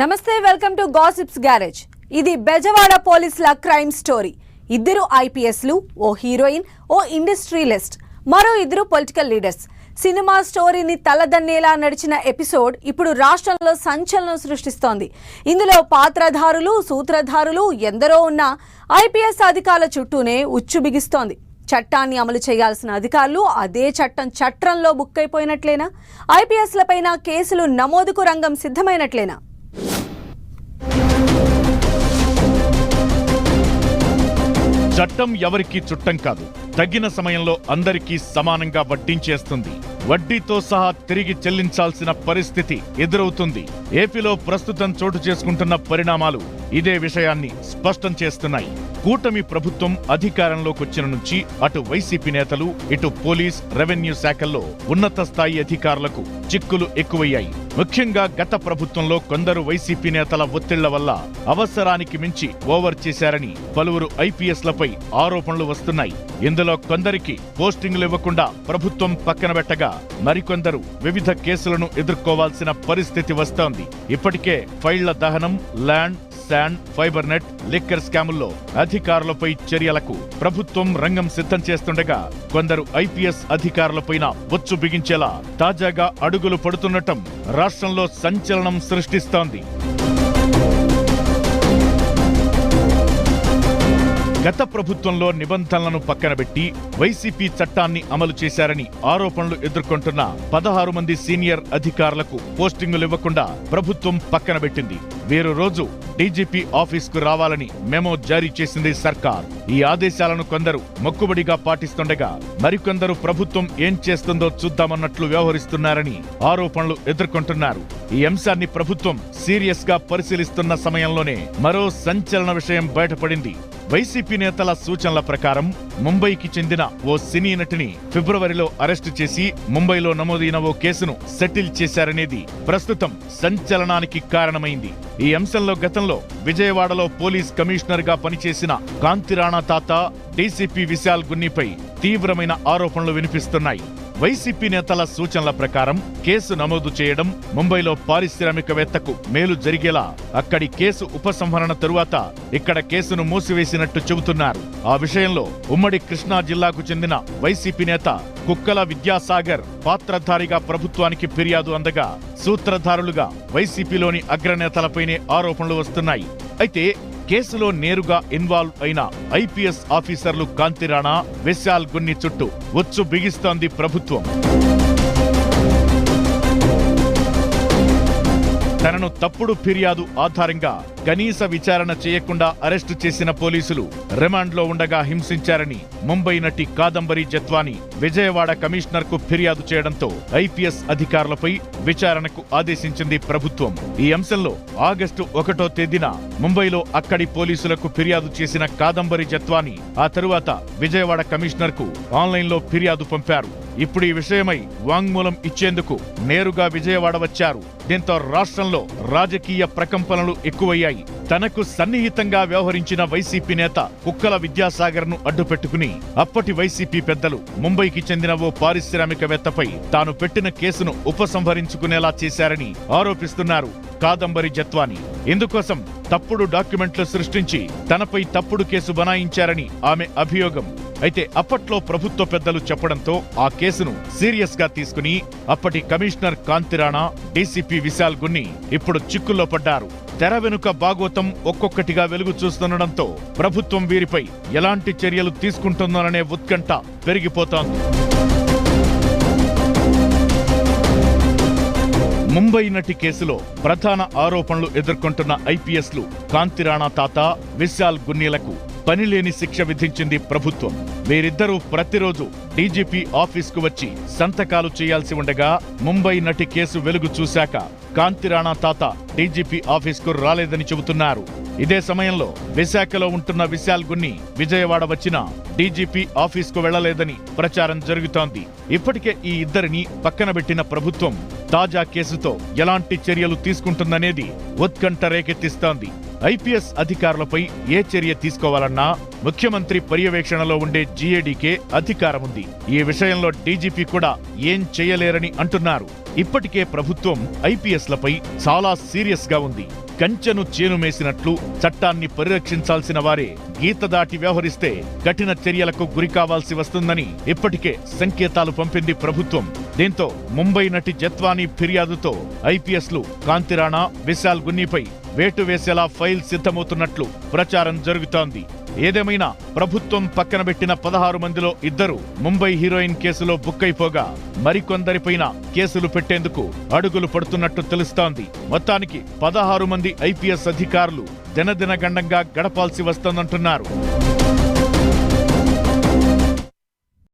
నమస్తే welcome to gossips garage. ఇది బెజవాడ పోలీసుల క్రైమ్ స్టోరీ. ఇద్దరు ఐపీఎస్లు ఓ హీరోయిన్ ఓ ఇండస్ట్రియలిస్ట్ మరో ఇద్దరు పొలిటికల్ లీడర్స్. సినిమా స్టోరీని తలదన్నేలా నడిచిన ఎపిసోడ్ ఇప్పుడు రాష్ట్రంలో సంచలనం సృష్టిస్తోంది. ఇందులో పాత్రధారులు సూత్రధారులు ఎందరో ఉన్న ఐపీఎస్ అధికారుల చుట్టూనే ఉచ్చు బిగిస్తోంది. చట్టాన్ని అమలు చేయాల్సిన అధికారులు అదే చట్టం చట్రంలో బుక్కైపోయినట్లేనా? ఐపీఎస్లపైన కేసులు నమోదుకు రంగం సిద్ధమైనట్లేనా? చట్టం ఎవరికీ చుట్టం కాదు. తగిన సమయంలో అందరికీ సమానంగా వడ్డించేస్తుంది. వడ్డీతో సహా తిరిగి చెల్లించాల్సిన పరిస్థితి ఎదురవుతుంది. ఏపీలో ప్రస్తుతం చోటు చేసుకుంటున్న పరిణామాలు ఇదే విషయాన్ని స్పష్టం చేస్తున్నాయి. కూటమి ప్రభుత్వం అధికారంలోకి వచ్చిన నుంచి అటు వైసీపీ నేతలు ఇటు పోలీస్ రెవెన్యూ శాఖల్లో ఉన్నత స్థాయి అధికారులకు చిక్కులు ఎక్కువయ్యాయి. ముఖ్యంగా గత ప్రభుత్వంలో కొందరు వైసీపీ నేతల ఒత్తిళ్ళ వల్ల అవసరానికి మించి ఓవర్ చేశారని పలువురు ఐపీఎస్లపై ఆరోపణలు వస్తున్నాయి. ఇందులో కొందరికి పోస్టింగ్లు ఇవ్వకుండా ప్రభుత్వం పక్కన పెట్టగా మరికొందరు వివిధ కేసులను ఎదుర్కోవాల్సిన పరిస్థితి వస్తోంది. ఇప్పటికే ఫైళ్ళ దహనం land sand fibre net liquor స్కాముల్లో అధికారులపై చర్యలకు ప్రభుత్వం రంగం సిద్ధం చేస్తుండగా కొందరు ఐపీఎస్ అధికారులపైన బొచ్చు బిగించేలా తాజాగా అడుగులు పడుతుండటం రాష్ట్రంలో సంచలనం సృష్టిస్తోంది. గత ప్రభుత్వంలో నిబంధనలను పక్కనబెట్టి వైసీపీ చట్టాన్ని అమలు చేశారని ఆరోపణలు ఎదుర్కొంటున్న పదహారు మంది సీనియర్ అధికారులకు పోస్టింగులు ఇవ్వకుండా ప్రభుత్వం పక్కనబెట్టింది. వీరు రోజు డీజీపీ ఆఫీస్కు రావాలని మెమో జారీ చేసింది సర్కార్. ఈ ఆదేశాలను కొందరు మొక్కుబడిగా పాటిస్తుండగా మరికొందరు ప్రభుత్వం ఏం చేస్తుందో చూద్దామన్నట్లు వ్యవహరిస్తున్నారని ఆరోపణలు ఎదుర్కొంటున్నారు. ఈ అంశాన్ని ప్రభుత్వం సీరియస్గా పరిశీలిస్తున్న సమయంలోనే మరో సంచలన విషయం బయటపడింది. వైసీపీ నేతల సూచనల ప్రకారం ముంబైకి చెందిన ఓ సినీ నటిని ఫిబ్రవరిలో అరెస్టు చేసి ముంబైలో నమోదైన ఓ కేసును సెటిల్ చేశారనేది ప్రస్తుతం సంచలనానికి కారణమైంది. ఈ అంశంలో గతంలో విజయవాడలో పోలీస్ కమిషనర్గా పనిచేసిన కాంతిరాణా తాత డీసీపీ విశాల్ గున్నిపై తీవ్రమైన ఆరోపణలు వినిపిస్తున్నాయి. వైసీపీ నేతల సూచనల ప్రకారం కేసు నమోదు చేయడం ముంబైలో పారిశ్రామికవేత్తకు మేలు జరిగేలా అక్కడి కేసు ఉపసంహరణ తరువాత ఇక్కడ కేసును మూసివేసినట్టు చెబుతున్నారు. ఆ విషయంలో ఉమ్మడి కృష్ణా జిల్లాకు చెందిన వైసీపీ నేత కుక్కల విద్యాసాగర్ పాత్రధారిగా ప్రభుత్వానికి ఫిర్యాదు అందగా సూత్రధారులుగా వైసీపీలోని అగ్రనేతలపైనే ఆరోపణలు వస్తున్నాయి. అయితే కేసులో నేరుగా ఇన్వాల్వ్ అయిన ఐపీఎస్ ఆఫీసర్లు కాంతిరాణా విశాల్ గున్ని చుట్టూ ఉచ్చు బిగిస్తోంది ప్రభుత్వం. తనను తప్పుడు ఫిర్యాదు ఆధారంగా కనీస విచారణ చేయకుండా అరెస్టు చేసిన పోలీసులు రిమాండ్లో ఉండగా హింసించారని ముంబై నటి కాదంబరి జత్వాని విజయవాడ కమిషనర్కు ఫిర్యాదు చేయడంతో ఐపీఎస్ అధికారులపై విచారణకు ఆదేశించింది ప్రభుత్వం. ఈ అంశంలో ఆగస్టు ఒకటో తేదీన ముంబైలో అక్కడి పోలీసులకు ఫిర్యాదు చేసిన కాదంబరి జత్వాని ఆ తరువాత విజయవాడ కమిషనర్కు ఆన్లైన్లో ఫిర్యాదు పంపారు. ఇప్పుడు ఈ విషయమై వాంగ్మూలం ఇచ్చేందుకు నేరుగా విజయవాడ వచ్చారు. దీంతో రాష్ట్రంలో రాజకీయ ప్రకంపనలు ఎక్కువయ్యాయి. తనకు సన్నిహితంగా వ్యవహరించిన వైసీపీ నేత కుక్కల విద్యాసాగర్ను అడ్డుపెట్టుకుని అప్పటి వైసీపీ పెద్దలు ముంబైకి చెందిన ఓ పారిశ్రామికవేత్తపై తాను పెట్టిన కేసును ఉపసంహరించుకునేలా చేశారని ఆరోపిస్తున్నారు కాదంబరి జత్వాని. ఇందుకోసం తప్పుడు డాక్యుమెంట్లు సృష్టించి తనపై తప్పుడు కేసు బనాయించారని ఆమె అభియోగం. అయితే అప్పట్లో ప్రభుత్వ పెద్దలు చెప్పడంతో ఆ కేసును సీరియస్గా తీసుకుని అప్పటి కమిషనర్ కాంతిరాణా డీసీపీ విశాల్ గున్ని ఇప్పుడు చిక్కుల్లో పడ్డారు. తెర వెనుక భాగోతం ఒక్కొక్కటిగా వెలుగు చూస్తుండడంతో ప్రభుత్వం వీరిపై ఎలాంటి చర్యలు తీసుకుంటుందోననే ఉత్కంఠ పెరిగిపోతోంది. ముంబై నటి కేసులో ప్రధాన ఆరోపణలు ఎదుర్కొంటున్న ఐపీఎస్లు కాంతిరాణా తాత విశాల్ గున్నీలకు పనిలేని శిక్ష విధించింది ప్రభుత్వం. వీరిద్దరూ ప్రతిరోజు డీజీపీ ఆఫీస్కు వచ్చి సంతకాలు చేయాల్సి ఉండగా ముంబై నటి కేసు వెలుగు చూశాక కాంతిరాణా తాత డీజీపీ ఆఫీస్కు రాలేదని చెబుతున్నారు. ఇదే సమయంలో విశాఖలో ఉంటున్న విశాల్ గున్ని విజయవాడ వచ్చిన డీజీపీ ఆఫీస్కు వెళ్ళలేదని ప్రచారం జరుగుతోంది. ఇప్పటికే ఈ ఇద్దరిని పక్కన పెట్టిన ప్రభుత్వం తాజా కేసుతో ఎలాంటి చర్యలు తీసుకుంటుందనేది ఉత్కంఠ రేకెత్తిస్తోంది. ఐపీఎస్ అధికారులపై ఏ చర్య తీసుకోవాలన్నా ముఖ్యమంత్రి పర్యవేక్షణలో ఉండే జీఏడీకే అధికారముంది. ఈ విషయంలో డీజీపీ కూడా ఏం చేయలేరని అంటున్నారు. ఇప్పటికే ప్రభుత్వం ఐపీఎస్లపై చాలా సీరియస్గా ఉంది. కంచెను చేనుమేసినట్లు చట్టాన్ని పరిరక్షించాల్సిన వారే గీత దాటి వ్యవహరిస్తే కఠిన చర్యలకు గురి కావాల్సి వస్తుందని ఇప్పటికే సంకేతాలు పంపింది ప్రభుత్వం. దీంతో ముంబై నటి జత్వానీ ఫిర్యాదుతో ఐపీఎస్లు కాంతిరాణా విశాల్ గున్నీపై వేటు వేసేలా ఫైల్ సిద్ధమవుతున్నట్లు ప్రచారం జరుగుతోంది. ఏదేమైనా ప్రభుత్వం పక్కన పెట్టిన పదహారు మందిలో ఇద్దరు ముంబై హీరోయిన్ కేసులో బుక్కైపోగా మరికొందరిపైన కేసులు పెట్టేందుకు అడుగులు పడుతున్నట్టు తెలుస్తోంది. మొత్తానికి పదహారు మంది ఐపీఎస్ అధికారులు దినదిన గండంగా గడపాల్సి వస్తోందంటున్నారు.